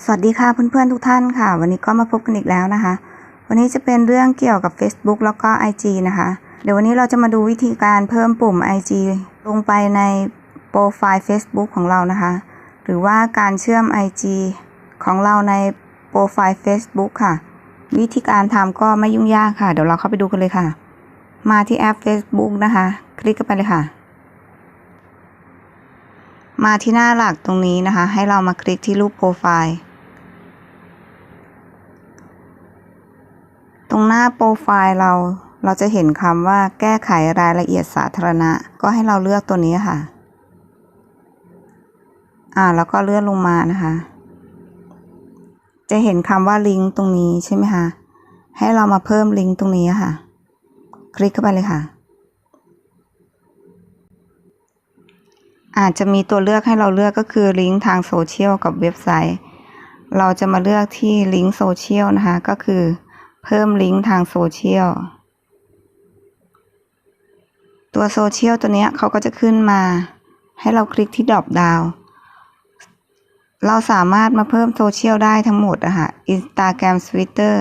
สวัสดีค่ะเพื่อนๆทุกท่านค่ะ วันนี้ก็มาพบกันอีกแล้วนะคะ วันนี้จะเป็นเรื่องเกี่ยวกับ Facebook แล้วก็ IG นะคะ เดี๋ยววันนี้เราจะมาดูวิธีการเพิ่มปุ่ม IG ลงไปในโปรไฟล์ Facebook ของเรานะคะ หรือว่าการเชื่อม IG ของเราในโปรไฟล์ Facebook ค่ะ วิธีการทำก็ไม่ยุ่งยากค่ะ เดี๋ยวเราเข้าไปดูกันเลยค่ะ มาที่แอป Facebook นะคะ คลิกเข้าไปเลยค่ะ มาที่หน้าหลักตรงนี้นะคะ ให้เรามาคลิกที่รูปโปรไฟล์ ตรงหน้าโปรไฟล์เราเราจะเห็นคำว่าแก้ไขรายละเอียดสาธารณะ ก็ให้เราเลือกตัวนี้ค่ะ อ่าแล้วก็เลื่อนลงมานะคะ จะเห็นคำว่าลิงก์ตรงนี้ใช่ไหมคะ ให้เรามาเพิ่มลิงก์ตรงนี้ค่ะ คลิกเข้าไปเลยค่ะ อาจจะมีตัวเลือกให้เราเลือกก็คือลิงก์ทางโซเชียลกับเว็บไซต์ เราจะมาเลือกที่ลิงก์โซเชียลนะคะ ก็คือเพิ่มลิงก์ทางโซเชียล ตัวโซเชียลตัวนี้เขาก็จะขึ้นมา ให้เราคลิกที่ดรอปดาว เราสามารถมาเพิ่มโซเชียลได้ทั้งหมดอะค่ะ Instagram Twitter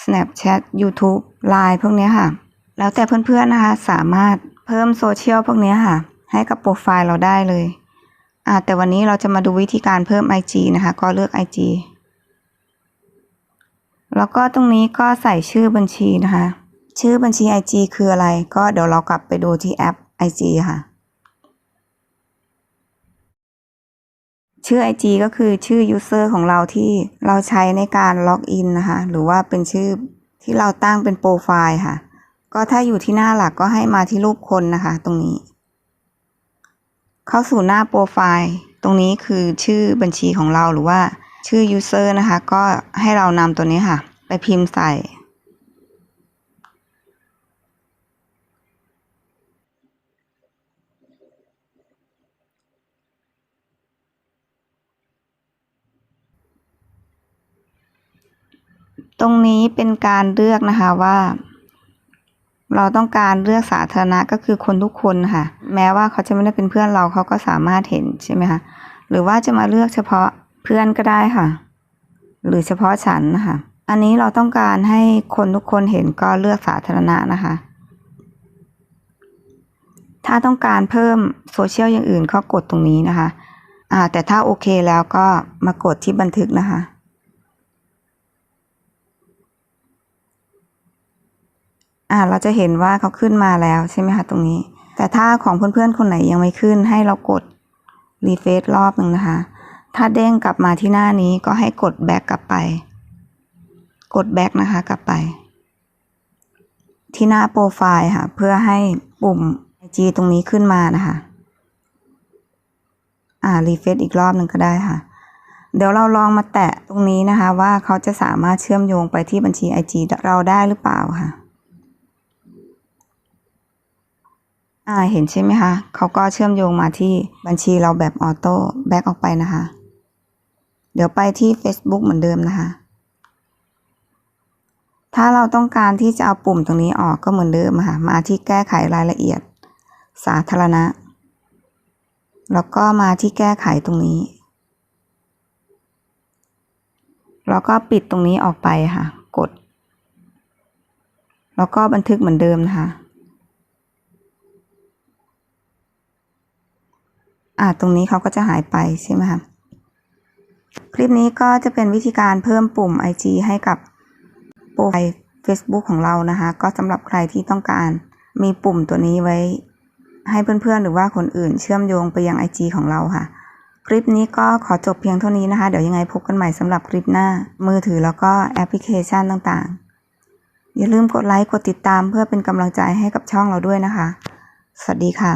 Snapchat YouTube Line พวกนี้ค่ะ แล้วแต่เพื่อนๆนะคะ สามารถเพิ่มโซเชียลพวกนี้ค่ะ ให้กับโปรไฟล์เราได้เลยอ่าแต่วันนี้เราจะมาดูวิธีการเพิ่ม IG นะคะ ก็เลือก IG แล้วก็ตรงนี้ก็ใส่ชื่อบัญชีนะคะ ชื่อบัญชี IG คืออะไร ก็เดี๋ยวเรากลับไปดูที่แอป IG ค่ะ ชื่อ IG ก็คือชื่อ user ของเราที่เราใช้ในการล็อกอินนะคะ หรือว่าเป็นชื่อที่เราตั้งเป็นโปรไฟล์ค่ะ ก็ถ้าอยู่ที่หน้าหลักก็ให้มาที่รูปคนนะคะ ตรงนี้ เข้าสู่หน้าโปรไฟล์ตรงนี้คือชื่อบัญชีของเราหรือว่าชื่อ user นะคะ ก็ให้เรานำตัวนี้ค่ะ ไปพิมพ์ใส่ ตรงนี้เป็นการเลือกนะคะว่า เราต้องการเลือกสาธารณะก็คือคนทุกคนค่ะ แม้ว่าเขาจะไม่ได้เป็นเพื่อนเราเขาก็สามารถเห็นใช่ไหมคะหรือว่าจะมาเลือกเฉพาะเพื่อนก็ได้ค่ะ หรือเฉพาะฉันนะคะอันนี้เราต้องการให้คนทุกคนเห็นก็เลือกสาธารณะนะคะ ถ้าต้องการเพิ่มโซเชียลอย่างอื่นก็กดตรงนี้นะคะอ่าแต่ถ้าโอเคแล้วก็มากดที่บันทึกนะคะ อ่าเราจะเห็นว่าเขาขึ้นมาแล้วใช่ไหมคะตรงนี้ แต่ถ้าของเพื่อนๆคนไหนยังไม่ขึ้น ให้เรากดรีเฟซรอบหนึ่งนะคะ ถ้าเด้งกลับมาที่หน้านี้ก็ให้กดแบ็กกลับไป กดแบ็กนะคะกลับไป ที่หน้าโปรไฟล์ค่ะ เพื่อให้ปุ่ม IG ตรงนี้ขึ้นมานะคะ อ่ารีเฟซอีกรอบหนึ่งก็ได้ค่ะ เดี๋ยวเราลองมาแตะตรงนี้นะคะ ว่าเขาจะสามารถเชื่อมโยงไปที่บัญชี IG เราได้หรือเปล่าค่ะ อ่าเห็นใช่ไหมคะเขาก็เชื่อมโยงมาที่บัญชีเราแบบออโต้แบ็กออกไปนะคะ เดี๋ยวไปที่ Facebook เหมือนเดิมนะคะ ถ้าเราต้องการที่จะเอาปุ่มตรงนี้ออกก็เหมือนเดิมค่ะ มาที่แก้ไขรายละเอียด สาธารณะ แล้วก็มาที่แก้ไขตรงนี้ แล้วก็ปิดตรงนี้ออกไปค่ะ กด แล้วก็บันทึกเหมือนเดิมนะคะ อ่าตรงนี้เขาก็จะหายไปใช่ไหมคะคลิปนี้ก็จะเป็นวิธีการเพิ่มปุ่ม IG ให้กับโปรไฟล์ Facebook ของเรานะคะ ก็สำหรับใครที่ต้องการมีปุ่มตัวนี้ไว้ ให้เพื่อนๆ หรือว่าคนอื่นเชื่อมโยงไปยัง IG ของเราค่ะ คลิปนี้ก็ขอจบเพียงเท่านี้นะคะ เดี๋ยวยังไงพบกันใหม่สำหรับคลิปหน้า มือถือแล้วก็แอปพลิเคชันต่างๆ อย่าลืมกดไลค์กดติดตามเพื่อเป็นกำลังใจให้กับช่องเราด้วยนะคะ สวัสดีค่ะ